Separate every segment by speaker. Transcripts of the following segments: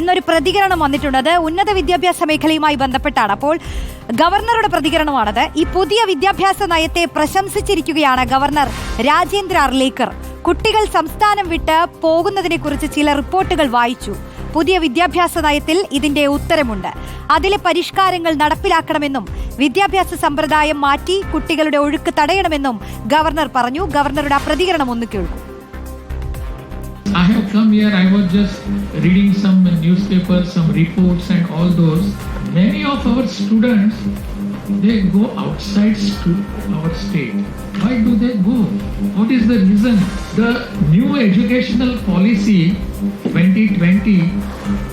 Speaker 1: ഇന്നൊരു പ്രതികരണം വന്നിട്ടുണ്ട് അത് ഉന്നത വിദ്യാഭ്യാസ മേഖലയുമായി ബന്ധപ്പെട്ടാണ്. അപ്പോൾ ഗവർണറുടെ പ്രതികരണമാണത്. ഈ പുതിയ വിദ്യാഭ്യാസ നയത്തെ പ്രശംസിച്ചിരിക്കുകയാണ് ഗവർണർ രാജേന്ദ്ര അർലേക്കർ. കുട്ടികൾ സംസ്ഥാനം വിട്ട് പോകുന്നതിനെ കുറിച്ച് ചില റിപ്പോർട്ടുകൾ വായിച്ചു. പുതിയ വിദ്യാഭ്യാസ നയത്തിൽ ഇതിന്റെ ഉത്തരമുണ്ട്. അതിലെ പരിഷ്കാരങ്ങൾ നടപ്പിലാക്കണമെന്നും വിദ്യാഭ്യാസ സമ്പ്രദായം മാറ്റി കുട്ടികളുടെ ഒഴുക്ക് തടയണമെന്നും ഗവർണർ പറഞ്ഞു. ഗവർണറുടെ ആ പ്രതികരണം ഒന്ന് കേൾക്കൂ.
Speaker 2: I have come here, I was just reading some newspapers, some reports and all those. Many of our students, they go outside our state. Why do they go? What is the reason? The new educational policy 2020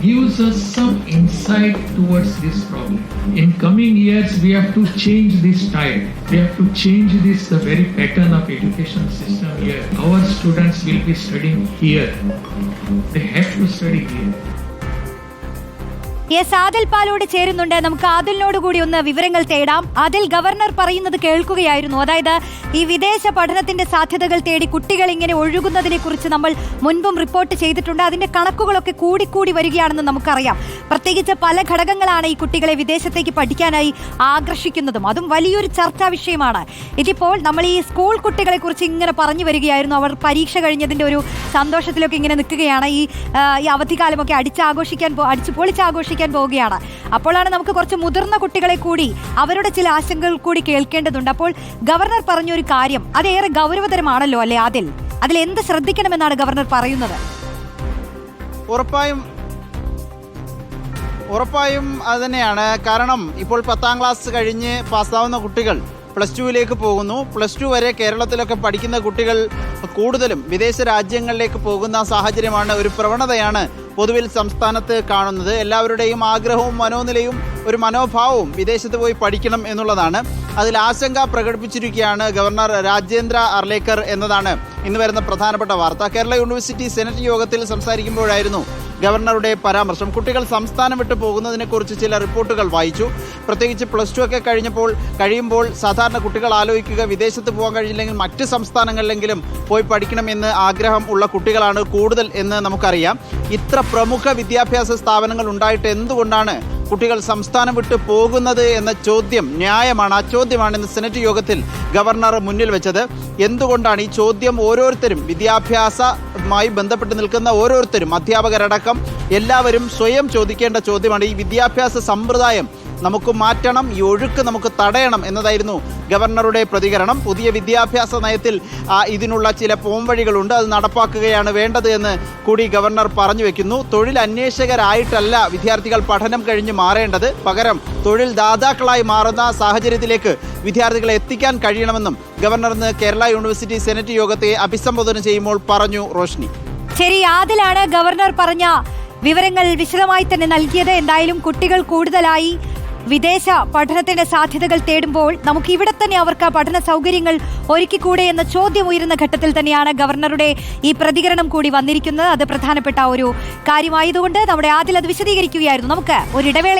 Speaker 2: gives us some insight towards this problem. In coming years, we have to change this tide. We have to change this the very pattern of education system here. Our students will be studying here. They have to study here.
Speaker 1: Yes Adil Palode ചേരുന്നുണ്ട് നമുക്ക് ആദിലിനോട് കൂടി ഒന്ന് വിവരങ്ങൾ തേടാം Adil governor പറയുന്നത് കേൾക്കുകയായിരുന്നു അതായത് ഈ വിദേശ പഠനത്തിന്റെ സാധ്യതകൾ തേടി കുട്ടികൾ ഇങ്ങനെ ഒഴുകുന്നതിനെ കുറിച്ച് നമ്മൾ മുൻപും റിപ്പോർട്ട് ചെയ്തിട്ടുണ്ട്. അതിന്റെ കണക്കുകളൊക്കെ കൂടിക്കൂടി വരികയാണെന്ന് നമുക്കറിയാം. പ്രത്യേകിച്ച് പല ഘടകങ്ങളാണ് ഈ കുട്ടികളെ വിദേശത്തേക്ക് പഠിക്കാനായി ആകർഷിക്കുന്നതും. അതും വലിയൊരു ചർച്ചാ വിഷയമാണ്. ഇതിപ്പോൾ നമ്മൾ ഈ സ്കൂൾ കുട്ടികളെ കുറിച്ച് ഇങ്ങനെ പറഞ്ഞു വരികയായിരുന്നു. അവർ പരീക്ഷ കഴിഞ്ഞതിന്റെ ഒരു സന്തോഷത്തിലൊക്കെ ഇങ്ങനെ നിൽക്കുകയാണ്. ഈ ഈ അവധിക്കാലമൊക്കെ അടിച്ചാഘോഷിക്കാൻ അടിച്ചു പൊളിച്ചാഘോഷിക്കാൻ പോവുകയാണ്. അപ്പോഴാണ് നമുക്ക് കുറച്ച് മുതിർന്ന കുട്ടികളെ കൂടി അവരുടെ ചില ആശങ്കകൾ കൂടി കേൾക്കേണ്ടതുണ്ട്. അപ്പോൾ ഗവർണർ പറഞ്ഞൊരു കാര്യം. അതേറെ ഗൗരവതരമാണല്ലോ അല്ലെ അതിൽ അതിൽ എന്ത് ശ്രദ്ധിക്കണമെന്നാണ് ഗവർണർ പറയുന്നത്?
Speaker 3: ഉറപ്പായും ഉറപ്പായും അത് തന്നെയാണ്. കാരണം ഇപ്പോൾ പത്താം ക്ലാസ് കഴിഞ്ഞ് പാസ്സാവുന്ന കുട്ടികൾ പ്ലസ് ടുവിലേക്ക് പോകുന്നു. പ്ലസ് ടു വരെ കേരളത്തിലൊക്കെ പഠിക്കുന്ന കുട്ടികൾ കൂടുതലും വിദേശ രാജ്യങ്ങളിലേക്ക് പോകുന്ന സാഹചര്യമാണ് ഒരു പ്രവണതയാണ് പൊതുവിൽ സംസ്ഥാനത്ത് കാണുന്നത്. എല്ലാവരുടെയും ആഗ്രഹവും മനോനിലയും ഒരു മനോഭാവവും വിദേശത്ത് പോയി പഠിക്കണം എന്നുള്ളതാണ്. അതിൽ ആശങ്ക പ്രകടിപ്പിച്ചിരിക്കുകയാണ് ഗവർണർ രാജേന്ദ്ര അർലേക്കർ എന്നതാണ് ഇന്ന് വരുന്ന പ്രധാനപ്പെട്ട വാർത്ത. കേരള യൂണിവേഴ്സിറ്റി സെനറ്റ് യോഗത്തിൽ സംസാരിക്കുമ്പോഴായിരുന്നു ഗവർണറുടെ പരാമർശം കുട്ടികൾ സംസ്ഥാനം വിട്ടു പോകുന്നതിനെക്കുറിച്ച് ചില റിപ്പോർട്ടുകൾ വായിച്ചു. പ്രത്യേകിച്ച് പ്ലസ് ടു ഒക്കെ കഴിഞ്ഞപ്പോൾ കഴിയുമ്പോൾ സാധാരണ കുട്ടികൾ ആലോചിക്കുക വിദേശത്ത് പോകാൻ കഴിയില്ലെങ്കിൽ മറ്റ് സംസ്ഥാനങ്ങളിലെങ്കിലും പോയി പഠിക്കണമെന്ന് ആഗ്രഹം ഉള്ള കുട്ടികളാണ് കൂടുതൽ എന്ന് നമുക്കറിയാം. ഇത്ര പ്രമുഖ വിദ്യാഭ്യാസ സ്ഥാപനങ്ങൾ ഉണ്ടായിട്ട് എന്തുകൊണ്ടാണ് കുട്ടികൾ സംസ്ഥാനം വിട്ടു പോകുന്നത് എന്ന ചോദ്യം ന്യായമാണ്. ആ ചോദ്യമാണ് ഇന്ന് സെനറ്റ് യോഗത്തിൽ ഗവർണർ മുന്നിൽ വെച്ചത്. എന്തുകൊണ്ടാണ് ഈ ചോദ്യം ഓരോരുത്തരും വിദ്യാഭ്യാസമായി ബന്ധപ്പെട്ട് നിൽക്കുന്ന ഓരോരുത്തരും? അധ്യാപകരടക്കം എല്ലാവരും സ്വയം ചോദിക്കേണ്ട ചോദ്യമാണ്. ഈ വിദ്യാഭ്യാസ സമ്പ്രദായം നമുക്ക് മാറ്റണം ഈ ഒഴുക്ക് നമുക്ക് തടയണം എന്നതായിരുന്നു ഗവർണറുടെ പ്രതികരണം. പുതിയ വിദ്യാഭ്യാസ നയത്തിൽ ഇതിനുള്ള ചില പോംവഴികളുണ്ട്. അത് നടപ്പാക്കുകയാണ് വേണ്ടത് എന്ന് കൂടി ഗവർണർ പറഞ്ഞു വെക്കുന്നു. തൊഴിൽ അന്വേഷകരായിട്ടല്ല വിദ്യാർത്ഥികൾ പഠനം കഴിഞ്ഞ് മാറേണ്ടത്. പകരം തൊഴിൽ ദാതാക്കളായി മാറുന്ന സാഹചര്യത്തിലേക്ക് വിദ്യാർത്ഥികളെ എത്തിക്കാൻ കഴിയണമെന്നും ഗവർണർ ഇന്ന് കേരള യൂണിവേഴ്സിറ്റി സെനറ്റ് യോഗത്തെ അഭിസംബോധന ചെയ്യുമ്പോൾ പറഞ്ഞു റോഷ്നി.
Speaker 1: ശരി അതിലാണ് ഗവർണർ പറഞ്ഞ വിവരങ്ങൾ വിശദമായി തന്നെ നൽകിയത്. എന്തായാലും കുട്ടികൾ കൂടുതലായി വിദേശ പഠനത്തിന്റെ സാധ്യതകൾ തേടുമ്പോൾ നമുക്ക് ഇവിടെ തന്നെ അവർക്ക് പഠന സൗകര്യങ്ങൾ ഒരുക്കിക്കൂടെ എന്ന ചോദ്യം ഉയരുന്ന ഘട്ടത്തിൽ തന്നെയാണ് ഗവർണറുടെ ഈ പ്രതികരണം കൂടി വന്നിരിക്കുന്നത്. അത് പ്രധാനപ്പെട്ട ഒരു കാര്യമായതുകൊണ്ട് നമ്മുടെ ആദ്യം അത് വിശദീകരിക്കുകയായിരുന്നു. നമുക്ക് ഒരു ഇടവേള